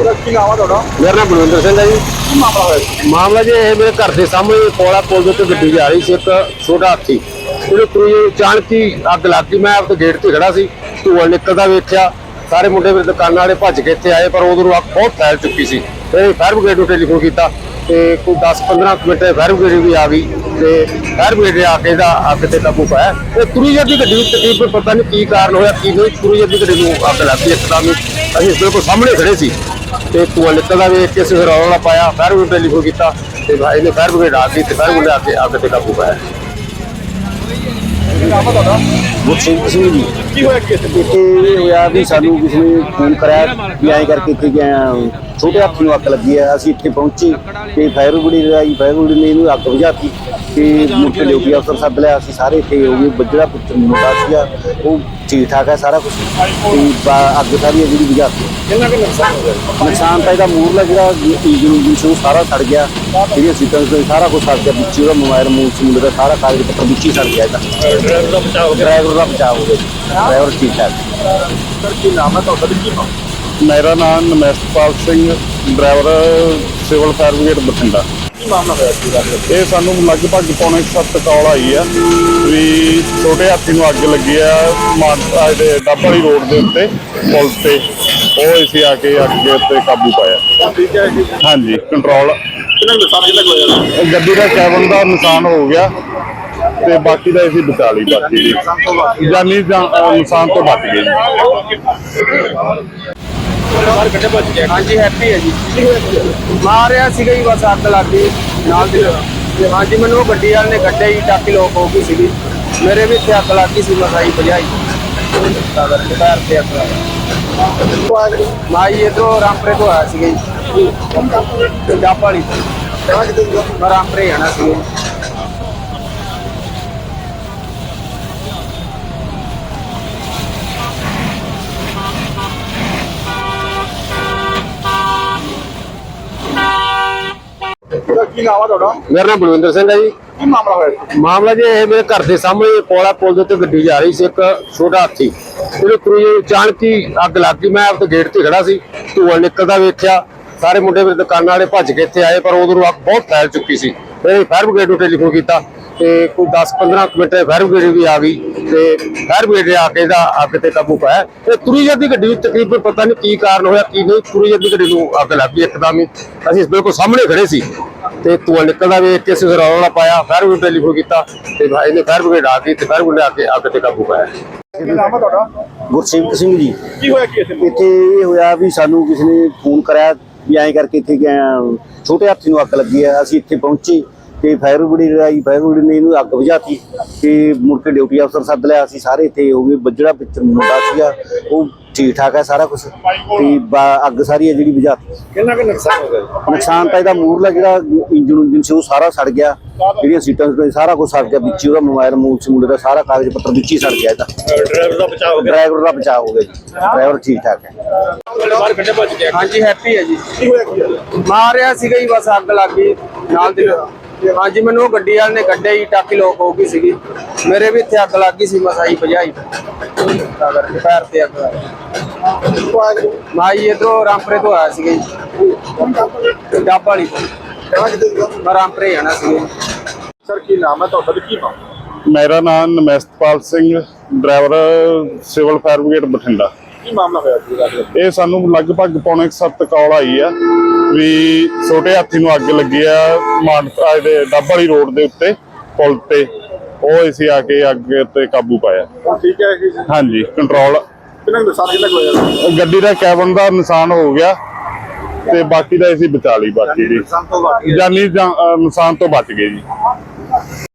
ਕੀ ਨਾਮ ਆ ਤੁਹਾਡਾ? ਮੇਰਾ ਨਾਮ ਬਲਵਿੰਦਰ ਸਿੰਘ ਹੈ ਜੀ। ਕੀ ਮਾਮਲਾ ਹੋਇਆ ਸੀ? ਮਾਮਲਾ ਜੀ ਇਹ ਮੇਰੇ ਘਰ ਦੇ ਸਾਹਮਣੇ ਕੋਲਾ ਪੁਲ ਦੇ ਉੱਤੇ ਗੱਡੀ ਜਾ ਰਹੀ ਸੀ ਇੱਕ ਛੋਟਾ ਹਾਥੀ। ਉਹਦੇ ਕੋਈ ਅਚਾਨਕ ਹੀ ਅੱਗ ਲੱਗ ਗਈ। ਮੈਂ ਆਪਣੇ ਗੇਟ ਤੇ ਖੜਾ ਸੀ ਧੂਆਂ ਨਿਕਲਦਾ ਵੇਖਿਆ। ਸਾਰੇ ਮੁੰਡੇ ਮੇਰੇ ਦੁਕਾਨਾਂ ਵਾਲੇ ਭੱਜ ਕੇ ਇੱਥੇ ਆਏ ਪਰ ਉਦੋਂ ਅੱਗ ਬਹੁਤ ਫੈਲ ਚੁੱਕੀ ਸੀ। ਫਿਰ ਫਾਇਰ ਬ੍ਰਿਗੇਡ ਨੂੰ ਟੈਲੀਫੋਨ ਕੀਤਾ ਤੇ ਕੋਈ 10-15 ਮਿੰਟ ਫਾਇਰ ਬ੍ਰਿਗੇਡ ਵੀ ਆ ਗਈ ਤੇ ਫਾਇਰ ਬ੍ਰਿਗੇਡ ਆ ਕੇ ਦਾ ਅੱਗ ਤੇ ਕਾਬੂ ਪਾਇਆ। ਤੇ ਤੁਰੀਜਰ ਦੀ ਗੱਡੀ ਨੂੰ ਤਕਰੀਬਨ ਪਤਾ ਨਹੀਂ ਕੀ ਕਾਰਨ ਹੋਇਆ ਕੀ ਨਹੀਂ ਤੁਰੀਜਰ ਦੀ ਗੱਡੀ ਨੂੰ ਅੱਗ ਲੱਗ ਗਈ ਇੱਕਦਮ ਹੀ। ਅਸੀਂ ਬਿਲਕੁਲ ਸਾਹਮਣੇ ਖੜੇ ਸੀ। ਤੇ ਧੂਆਂ ਨਿਕਲਦਾ ਵੇਖ ਕੇ ਅਸੀਂ ਫਿਰ ਰੌਲਾ ਪਾਇਆ ਫਾਇਰ ਬ੍ਰਿਗੇਡ ਟੈਲੀਫੋਨ ਕੀਤਾ ਤੇ ਭਾਈ ਨੇ ਫਾਇਰ ਬ੍ਰਿਗੇਡ ਆ ਗਈ ਤੇ ਫਾਇਰ ਬ੍ਰਿਗੇਡ ਆ ਕੇ ਅੱਗ ਤੇ ਕਾਬੂ ਪਾਇਆ। ਗੁਰਸੇਵਕ ਸਿੰਘ ਜੀ। ਕੀ ਹੋਇਆ ਕੀ ਇੱਥੇ? ਹੋਇਆ ਵੀ ਸਾਨੂੰ ਕਿਸੇ ਨੇ ਫੋਨ ਕਰਿਆ ਵੀ ਐਂ ਕਰਕੇ ਇੱਥੇ ਗਿਆ ਛੋਟੇ ਹਾਥੀ ਨੂੰ ਅੱਗ ਲੱਗੀ ਆ ਅਸੀਂ ਇੱਥੇ ਪਹੁੰਚੇ ਤੇ ਫਾਇਰ ਬ੍ਰਿਗੇਡ ਆਈ ਫਾਇਰ ਬ੍ਰਿਗੇਡ ਨੇ ਇਹਨੂੰ ਅੱਗ ਬੁਝਾਤੀ ਤੇ ਮੁੜ ਕੇ ਡਿਊਟੀ ਅਫਸਰ ਸੱਦ ਲਿਆ ਅਸੀਂ ਸਾਰੇ ਇੱਥੇ ਹੋ ਗਏ ਬੱਜੜਾ ਪੁੱਤਰ ਮੁੰਡਾ ਸੀਗਾ ਉਹ ਠੀਕ ਠਾਕ ਹੈ ਸਾਰਾ ਕੁਝ ਤੇ ਬਾ- ਅੱਗ ਸਾਰੀ ਜਿਹੜੀ ਕਿੰਨਾ ਕੁ ਨੁਕਸਾਨ ਹੋ ਗਿਆ? ਨੁਕਸਾਨ ਤਾਂ ਇਹਦਾ ਮੂਰਲਾ ਜਿਹੜਾ ਇੰਜਨ ਸੀ ਸਾਰਾ ਸੜ ਗਿਆ। ਜਿਹੜੀਆਂ ਸੀਟਾਂ ਸੀ ਸਾਰਾ ਕੁਝ ਸੜ ਗਿਆ। ਵਿੱਚ ਉਹਦਾ ਮੋਬਾਈਲ ਮੂਲ ਸੀ ਮੁੰਡੇ ਦਾ ਸਾਰਾ ਕਾਗਜ਼ ਪੱਤਰ ਵਿੱਚ ਹੀ ਸੜ ਗਿਆ ਇਹਦਾ। ਡਰਾਈਵਰ ਦਾ ਬਚਾਅ ਹੋ ਗਿਆ। ਡਰਾਈਵਰ ਦਾ ਬਚਾਅ ਹੋ ਗਿਆ। ਜੀ। ਡਰਾਈਵਰ ਠੀਕ ਠਾਕ। ਸਰ ਕੀ ਨਾਮ ਹੈ ਤੁਹਾਡਾ? ਤੇ ਕੀ ਨਾਮ? ਮੇਰਾ ਨਾਮ ਨਮਸਤਪਾਲ Singh driver civil fire brigade Bathinda. ਕੀ ਮਾਮਲਾ ਹੋਇਆ ਸੀ ਰਾਤ ਨੂੰ? ਇਹ ਸਾਨੂੰ ਲਗਭਗ ਪੌਣੇ 7 ਕਾਲ ਆਈ ਆ ਵੀ ਛੋਟੇ ਹਾਥੀ ਨੂੰ ਅੱਗ ਲੱਗੀ ਆ ਮਾਨਸਾ ਦੇ ਡੱਬ ਵਾਲੀ ਰੋਡ ਦੇ ਉੱਤੇ ਪੁਲ ਤੇ। ਉਹ ਅਸੀਂ ਆ ਕੇ ਅੱਗ ਦੇ ਉੱਤੇ ਕਾਬੂ ਪਾਇਆ। ਹੁਣ ਠੀਕ ਹੈ ਜੀ? ਹਾਂਜੀ ਕੰਟਰੋਲ ਹੋਇਆ? ਗੱਡੀ ਦਾ ਕੈਬਨ ਦਾ ਨੁਕਸਾਨ ਹੋ ਗਿਆ ਤੇ ਬਾਕੀ ਦਾ ਅਸੀਂ ਬਚਾ ਲਈ ਬਾਕੀ ਜਾਨੀ ਜਾਂ- ਅਹ ਨੁਕਸਾਨ ਤੋਂ ਬਚ ਗਏ ਜੀ। ਬਾਹਰ ਕੱਢੇ ਭੱਜ ਗਿਆ। ਹਾਂਜੀ ਹੈਪੀ ਹੈ ਜੀ। ਮਾਰਿਆ ਸੀਗਾ ਜੀ, ਬਸ ਅੱਗ ਲੱਗ ਗਈ, ਨਾਲ ਦੀ ਨਾਲ। ਤੇ ਹਾਂਜੀ, ਮੈਨੂੰ ਉਹ ਗੱਡੀ ਵਾਲੇ ਨੇ ਕੱਢਿਆ ਜੀ, ਟਾਕੀ ਲੋਕ ਹੋ ਗਈ ਸੀਗੀ। ਮੇਰੇ ਵੀ ਇੱਥੇ ਅੱਗ ਲੱਗ ਗਈ ਸੀ ਮਸਾਈ ਭਜਾਈ ਤਾਂ ਕਰਕੇ ਪੈਰ ਤੇ ਅੱਗ ਲੱਗ ਗਈ ਮਾਈ ਇਧਰੋਂ ਰਾਮਪਰੇ ਤੋਂ ਆਇਆ ਸੀਗਾ ਜੀ। ਡੱਬ ਵਾਲੀ। ਤੋਂ ਮੈਂ ਰਾਮਪਰੇ ਜਾਣਾ ਸੀ ਕੀ ਨਾਮ ਆ ਤੁਹਾਡਾ? ਮੇਰਾ ਨਾਮ ਬਲਵਿੰਦਰ ਸਿੰਘ ਹੈ ਜੀ। ਕੀ ਮਾਮਲਾ ਹੋਇਆ? ਮਾਮਲਾ ਜੀ ਇਹ ਮੇਰੇ ਘਰ ਦੇ ਸਾਹਮਣੇ ਕੋਲਾ ਪੁਲ ਦੇ ਉੱਤੇ ਗੱਡੀ ਜਾ ਰਹੀ ਸੀ ਇੱਕ ਛੋਟਾ ਹਾਥੀ। ਉਹਦੇ ਕੋਈ ਅਚਾਨਕ ਹੀ ਅੱਗ ਲੱਗ ਗਈ। ਮੈਂ ਆਪਣੇ ਗੇਟ ਤੇ ਖੜਾ ਸੀ ਧੂਆਂ ਨਿਕਲਦਾ ਵੇਖਿਆ। ਸਾਰੇ ਮੁੰਡੇ ਮੇਰੇ ਦੁਕਾਨਾਂ ਵਾਲੇ ਭੱਜ ਕੇ ਇੱਥੇ ਆਏ ਪਰ ਉਦੋਂ ਅੱਗ ਬਹੁਤ ਫੈਲ ਚੁੱਕੀ ਸੀ। ਫਿਰ ਫਾਇਰ ਬ੍ਰਿਗੇਡ ਨੂੰ ਟੈਲੀਫੋਨ ਕੀਤਾ ਤੇ ਕੋਈ 10-15 ਮਿੰਟ ਫਾਇਰ ਬ੍ਰਿਗੇਡ ਵੀ ਆ ਗਈ ਤੇ ਫਾਇਰ ਬ੍ਰਿਗੇਡ ਆ ਕੇ ਦਾ ਅੱਗ ਤੇ ਕਾਬੂ ਪਾਇਆ। ਤੇ ਤੁਰੀਜਰ ਦੀ ਗੱਡੀ ਵਿੱਚ ਤਕਰੀਬਨ ਪਤਾ ਨਹੀਂ ਕੀ ਕਾਰਨ ਹੋਇਆ ਕੀ ਨਹੀਂ ਤੁਰੀਜਰ ਦੀ ਗੱਡੀ ਨੂੰ ਅੱਗ ਲੱਗ ਗਈ ਇੱਕਦਮ ਹੀ। ਅਸੀਂ ਬਿਲਕੁਲ ਸਾਹਮਣੇ ਖੜੇ ਸੀ ਤੇ ਧੂਆਂ ਨਿਕਲਦਾ ਵੇਖ ਕੇ ਅਸੀਂ ਫਿਰ ਰੌਲਾ ਪਾਇਆ। ਫਾਇਰ ਬ੍ਰਿਗੇਡ ਟੈਲੀਫੋਨ ਕੀਤਾ ਤੇ ਭਾਈ ਨੇ ਫਾਇਰ ਬ੍ਰਿਗੇਡ ਆ ਗਈ ਤੇ ਫਾਇਰ ਬ੍ਰਿਗੇਡ ਆ ਕੇ ਅੱਗ ਤੇ ਕਾਬੂ ਪਾਇਆ। ਕੀ ਨਾਮ ਆ ਤੁਹਾਡਾ? ਗੁਰਸੇਵਕ ਸਿੰਘ ਜੀ। ਕੀ ਹੋਇਆ ਕੀ ਇੱਥੇ? ਇੱਥੇ ਇਹ ਹੋਇਆ ਵੀ ਸਾਨੂੰ ਕਿਸੇ ਨੇ ਫੋਨ ਕਰਿਆ ਵੀ ਐਂ ਕਰਕੇ ਇੱਥੇ ਗਿਆ ਛੋਟੇ ਹਾਥੀ ਨੂੰ ਅੱਗ ਲੱਗੀ ਆ ਅਸੀਂ ਇੱਥੇ ਪਹੁੰਚੇ। ਤੇ ਫਾਇਰ ਬ੍ਰਿਗੇਡ ਆਈ ਫਾਇਰ ਬ੍ਰਿਗੇਡ ਨੇ ਇਹਨੂੰ ਅੱਗ ਬੁਝਾਤੀ ਤੇ ਮੁੜ ਕੇ ਡਿਊਟੀ ਅਫਸਰ ਸੱਦ ਲਿਆ। ਅਸੀਂ ਸਾਰੇ ਇੱਥੇ ਹੋ ਗਏ ਬੱਜੜਾ ਵਿੱਚ ਮੁੰਡਾ ਸੀਗਾ ਉਹ ਠੀਕ ਠਾਕ ਹੈ ਸਾਰਾ ਕੁਝ ਤੇ ਬਾ- ਅੱਗ ਸਾਰੀ ਹੈ ਜਿਹੜੀ ਬੁਝਾਤੀ। ਕਿੰਨਾ ਕੁ ਨੁਕਸਾਨ ਹੋ ਗਿਆ? ਜੀ? ਨੁਕਸਾਨ ਤਾਂ ਇਹਦਾ ਮੂਰਲਾ ਜਿਹੜਾ ਇੰਜਨ ਸੀ ਉਹ ਸਾਰਾ ਸੜ ਗਿਆ। ਜਿਹੜੀਆਂ ਸੀਟਾਂ ਸੀ ਸਾਰਾ ਕੁਝ ਸੜ ਗਿਆ। ਵਿੱਚ ਹੀ ਉਹਦਾ ਮੋਬਾਈਲ ਮੂਲ ਸੀ ਮੁੰਡੇ ਦਾ ਸਾਰਾ ਕਾਗਜ਼ ਪੱਤਰ ਵਿੱਚ ਹੀ ਸੜ ਗਿਆ ਇਹਦਾ। ਡਰਾਈਵਰ ਦਾ ਬਚਾਅ ਹੋ ਗਿਆ? ਡਰਾਈਵਰ ਦਾ ਬਚਾਅ ਹੋ ਗਿਆ ਜੀ। ਡਰਾਈਵਰ ਠੀਕ ਠਾਕ ਹੈ। ਬਾਹਰ ਕੱਢੇ ਭੱਜ ਗਿਆ। ਹਾਂਜੀ ਹੈਪੀ ਹੈ ਜੀ। ਕੀ ਹੋਇਆ ਕੀ? ਮਾਰਿਆ ਸੀਗਾ ਜੀ ਬਸ ਅੱਗ ਲੱਗ ਗਈ। ਨਾਲ ਦੀ ਨਾਲ। ਹਾਂਜੀ ਮੈਨੂੰ ਉਹ ਗੱਡੀ ਵਾਲੇ ਨੇ ਕੱਢਿਆ ਜੀ ਟਾਕੀ ਲੋਕ ਹੋ ਗਈ ਸੀਗੀ। ਮੇਰੇ ਵੀ ਇੱਥੇ ਅੱਗ ਲੱਗ ਗਈ ਸੀ ਮਸਾਈ ਭਜਾਈ ਤਾਂ ਕਰਕੇ ਪੈਰ ਤੇ ਅੱਗ ਲੱਗ ਗਈ। ਮਾਈ ਇਧਰੋਂ ਰਾਮਪਰੇ ਤੋਂ ਆਇਆ ਸੀਗਾ ਜੀ। ਡੱਬ ਵਾਲੀ ਤੋਂ? ਮੈਂ ਰਾਮਪਰੇ ਜਾਣਾ ਜੀ। ਸਰ ਕੀ ਨਾਮ ਹੈ ਤੁਹਾਡਾ ਤੇ ਕੀ ਨਾਮ? ਮੇਰਾ ਨਾਮ ਨਮਸਤਪਾਲ Singh driver civil fire brigade Bathinda. ਕੀ ਮਾਮਲਾ ਹੋਇਆ ਰਾਤ ਨੂੰ? ਇਹ ਸਾਨੂੰ ਲਗਭਗ ਪੌਣੇ 7 ਕਾਲ ਆਈ ਆ ਵੀ ਛੋਟੇ ਹਾਥੀ ਨੂੰ ਅੱਗ ਲੱਗੀ ਆ ਮਾਨਸਾ ਦੇ ਡੱਬ ਵਾਲੀ ਰੋਡ ਦੇ ਉੱਤੇ ਪੁਲ ਤੇ। ਉਹ ਅਸੀਂ ਆ ਕੇ ਅੱਗ ਤੇ ਕਾਬੂ ਪਾਇਆ। ਹੁਣ ਠੀਕ ਹੈ ਜੀ? ਹਾਂਜੀ ਕੰਟਰੋਲ ਕਿੰਨਾ ਕੁ ਨੁਕਸਾਨ ਕਿੰਨਾ ਕੁ ਹੋਇਆ? ਗੱਡੀ ਦਾ ਕੈਬਨ ਦਾ ਨੁਕਸਾਨ ਹੋ ਗਿਆ ਤੇ ਬਾਕੀ ਦਾ ਅਸੀਂ ਬਚਾ ਲਈ ਬਾਕੀ ਜੀ। ਨੁਕਸਾਨ ਤੋਂ ਬਾਅਦ ਜਾਨੀ ਜਾਂ- ਅਹ ਨੁਕਸਾਨ ਤੋਂ ਬਚ ਗਏ ਜੀ।